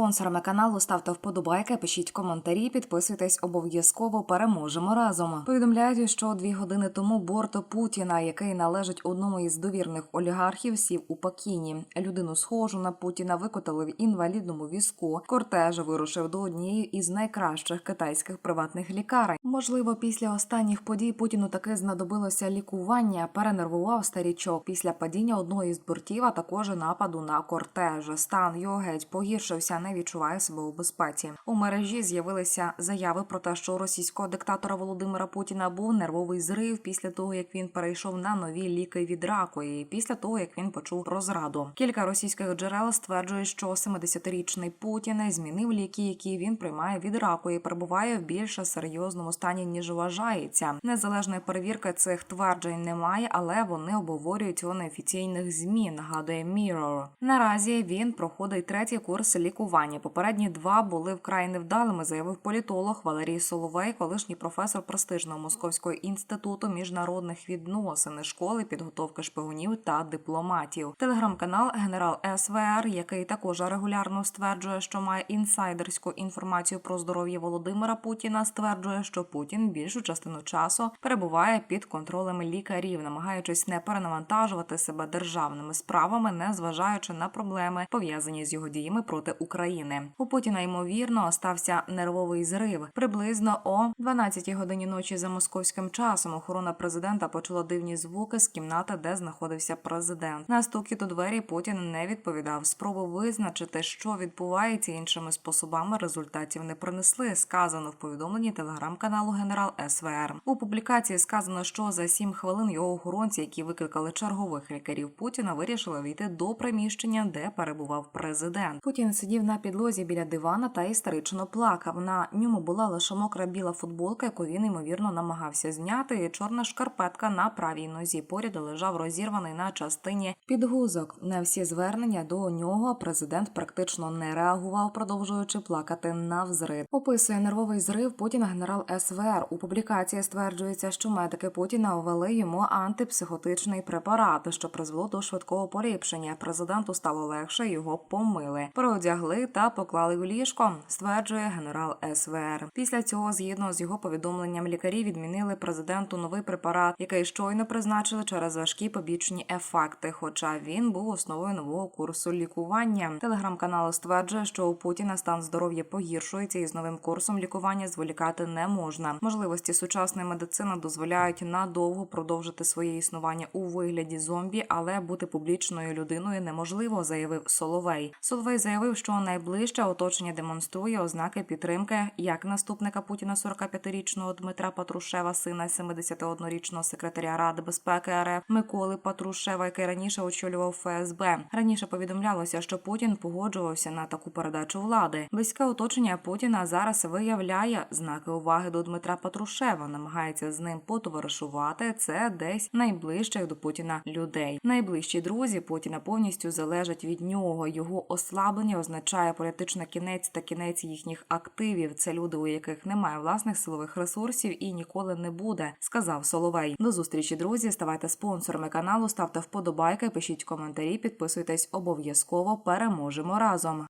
спонсорами каналу, ставте вподобайки, пишіть коментарі, підписуйтесь обов'язково. Переможемо разом. Повідомляють, що дві години тому борт Путіна, який належить одному із довірних олігархів, сів у Пекіні. Людину схожу на Путіна викотали в інвалідному візку. Кортеж вирушив до однієї із найкращих китайських приватних лікарень. Можливо, після останніх подій Путіну таки знадобилося лікування. Перенервував старічок після падіння одного із бортів, а також нападу на кортеж. Стан його геть погіршився, не відчуває себе у безпеці. У мережі з'явилися заяви про те, що у російського диктатора Володимира Путіна був нервовий зрив після того, як він перейшов на нові ліки від раку, і після того як він почув розраду. Кілька російських джерел стверджують, що 70-річний Путін змінив ліки, які він приймає від раку, і перебуває в більш серйозному стані ніж вважається. Незалежної перевірки цих тверджень немає, але вони обговорюють у неофіційних змі. Нагадує Mirror. Наразі він проходить третій курс лікування. Попередні два були вкрай невдалими, заявив політолог Валерій Соловей, колишній професор престижного Московського інституту міжнародних відносин школи підготовки шпигунів та дипломатів. Телеграм-канал Генерал СВР, який також регулярно стверджує, що має інсайдерську інформацію про здоров'я Володимира Путіна, стверджує, що Путін більшу частину часу перебуває під контролем лікарів, намагаючись не перенавантажувати себе державними справами, не зважаючи на проблеми пов'язані з його діями проти України. У Путіна ймовірно остався нервовий зрив. Приблизно о 12 годині ночі за московським часом охорона президента почула дивні звуки з кімнати, де знаходився президент. На стукіт у двері Путін не відповідав. Спроби визначити, що відбувається іншими способами, результатів не принесли. Сказано в повідомленні телеграм-каналу Генерал СВР. У публікації сказано, що за сім хвилин його охоронці, які викликали чергових лікарів Путіна, вирішили війти до приміщення, де перебував президент. Путін сидів на підлозі біля дивана та істерично плакав. На ньому була лише мокра біла футболка, яку він ймовірно намагався зняти. і Чорна шкарпетка на правій нозі. Поряд лежав розірваний на частині підгузок. На всі звернення до нього президент практично не реагував, продовжуючи плакати навзрид. Описує нервовий зрив Путіна генерал СВР. У публікації стверджується, що медики Путіна ввели йому антипсихотичний препарат, що призвело до швидкого поліпшення. Президенту стало легше, його помили, переодягли та поклали у ліжко. Стверджує генерал СВР. Після цього, згідно з його повідомленням, лікарі відмінили президенту новий препарат, який щойно призначили через важкі побічні ефекти. Хоча він був основою нового курсу лікування. Телеграм-канал стверджує, що у Путіна стан здоров'я погіршується, і з новим курсом лікування зволікати не можна. Можливості сучасної медицини дозволяють надовго продовжити своє існування у вигляді зомбі, але бути публічною людиною неможливо, заявив Соловей. Соловей заявив, що найближче оточення демонструє ознаки підтримки як наступника Путіна 45-річного Дмитра Патрушева, сина 71-річного секретаря Ради безпеки РФ Миколи Патрушева, який раніше очолював ФСБ. Раніше повідомлялося, що Путін погоджувався на таку передачу влади. Близьке оточення Путіна зараз виявляє знаки уваги до Дмитра Патрушева, намагається з ним потоваришувати. Це десь найближчих до Путіна людей. Найближчі друзі Путіна повністю залежать від нього. Його ослаблення означає політична кінець та кінець їхніх активів. Це люди, у яких немає власних силових ресурсів і ніколи не буде, сказав Соловей. До зустрічі, друзі. Ставайте спонсорами каналу, ставте вподобайки, пишіть коментарі, підписуйтесь обов'язково. Переможемо разом.